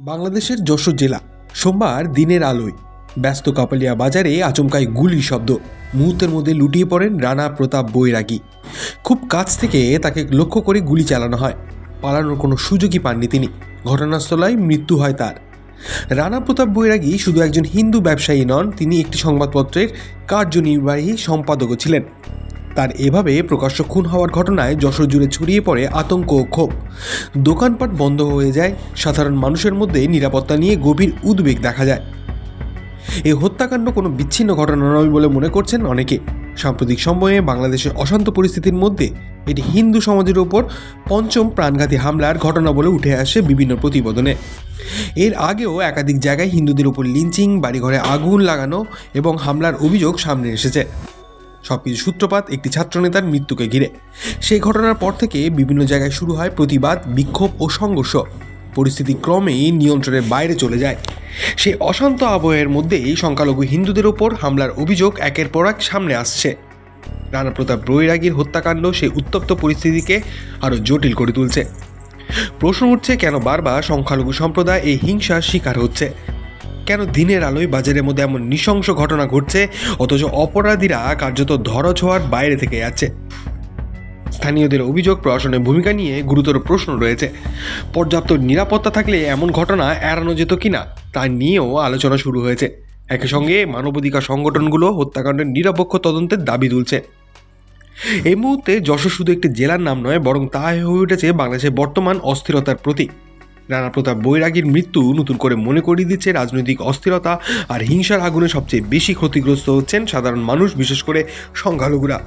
বাংলাদেশের যশোর জেলা। সোমবার দিনের আলোয়। ব্যস্ত কাপালিয়া বাজারে আচমকায় গুলির শব্দ। মুহূর্তের মধ্যে লুটিয়ে পড়েন রানা প্রতাপ বৈরাগী। খুব কাছ থেকে তাকে লক্ষ্য করে গুলি চালানো হয়। পালানোর কোনো সুযোগই পাননি তিনি। ঘটনাস্থলায় মৃত্যু হয় তার। রানা প্রতাপ বৈরাগী শুধু একজন হিন্দু ব্যবসায়ী নন, তিনি একটি সংবাদপত্রের কার্যনির্বাহী সম্পাদকও ছিলেন। তার এভাবে প্রকাশ্য খুন হওয়ার ঘটনায় যশোর জুড়ে ছড়িয়ে পড়ে আতঙ্ক ও ক্ষোভ। দোকানপাট বন্ধ হয়ে যায়, সাধারণ মানুষের মধ্যে নিরাপত্তা নিয়ে গভীর উদ্বেগ দেখা যায়। এই হত্যাকাণ্ড কোনো বিচ্ছিন্ন ঘটনা নয় বলে মনে করছেন অনেকে। সাম্প্রতিক সময়ে বাংলাদেশের অশান্ত পরিস্থিতির মধ্যে এটি হিন্দু সমাজের ওপর পঞ্চম প্রাণঘাতী হামলার ঘটনা বলে উঠে আসে বিভিন্ন প্রতিবেদনে। এর আগেও একাধিক জায়গায় হিন্দুদের উপর লিঞ্চিং, বাড়িঘরে আগুন লাগানো এবং হামলার অভিযোগ সামনে এসেছে। সবকিছু সূত্রপাত একটি ছাত্রনেতার মৃত্যুকে ঘিরে। সেই ঘটনার পর থেকে বিভিন্ন জায়গায় শুরু হয় প্রতিবাদ, বিক্ষোভ ও সংঘর্ষ। পরিস্থিতি ক্রমেই নিয়ন্ত্রণের বাইরে চলে যায়। সেই অশান্ত আবহের মধ্যেই সংখ্যালঘু হিন্দুদের ওপর হামলার অভিযোগ একের পর এক সামনে আসছে। রানা প্রতাপ বৈরাগীর হত্যাকাণ্ড সেই উত্তপ্ত পরিস্থিতিকে আরও জটিল করে তুলছে। প্রশ্ন উঠছে কেন বারবার সংখ্যালঘু সম্প্রদায় এই হিংসার শিকার হচ্ছে? কেন দিনের আলোয় বাজারের মধ্যে এমন নৃশংস ঘটনা ঘটছে? অথচ অপরাধীরা কার্যত ধরাছোঁয়ার বাইরে থেকে যাচ্ছে স্থানীয়দের অভিযোগ, প্রশাসনের ভূমিকা নিয়ে গুরুতর প্রশ্ন রয়েছে। পর্যাপ্ত নিরাপত্তা থাকলে এমন ঘটনা এড়ানো যেত কিনা, তা নিয়েও আলোচনা শুরু হয়েছে। একই সঙ্গে মানবাধিকার সংগঠনগুলো হত্যাকাণ্ডের নিরপেক্ষ তদন্তের দাবি তুলছে। এই মুহূর্তে যশোর শুধু একটি জেলার নাম নয়, বরং তা হয়ে উঠেছে বাংলাদেশের বর্তমান অস্থিরতার প্রতীক। রানা প্রতাপ বৈরাগীর মৃত্যু নতুন করে মনে করিয়ে দিচ্ছে রাজনৈতিক অস্থিরতা আর হিংসার আগুনে সবচেয়ে বেশি ক্ষতিগ্রস্ত হচ্ছেন সাধারণ মানুষ, বিশেষ করে সংখ্যালঘুরা।